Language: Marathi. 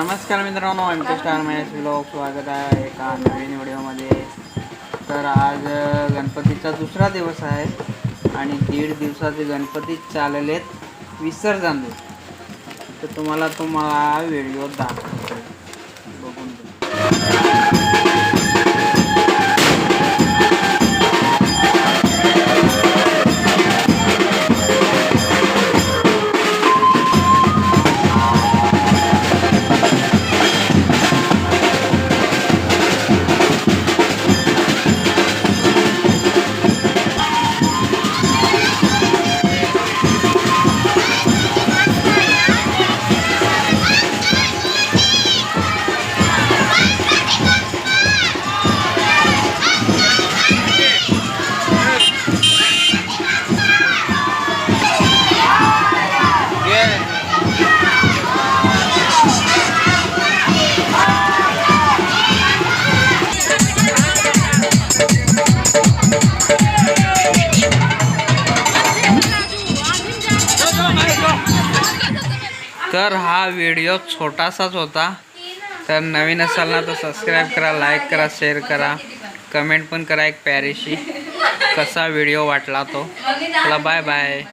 नमस्कार मित्रांनो M T star Mahesh blog स्वागत आहे एका नवीन व्हिडिओमध्ये. तर आज गणपतीचा दुसरा दिवस आहे आणि दीड दिवसाचे गणपती चाललेत विसर्जन तर तुम्हाला तुम्हाला व्हिडिओ दाखवतो बघून तर हा व्हिडिओ छोटासाच होता. तर नवीन असाल ना तर सबस्क्राईब करा लाईक करा शेअर करा. कमेंट पण करा एक प्यारीशी. कसा व्हिडिओ वाटला तो. चला बाय बाय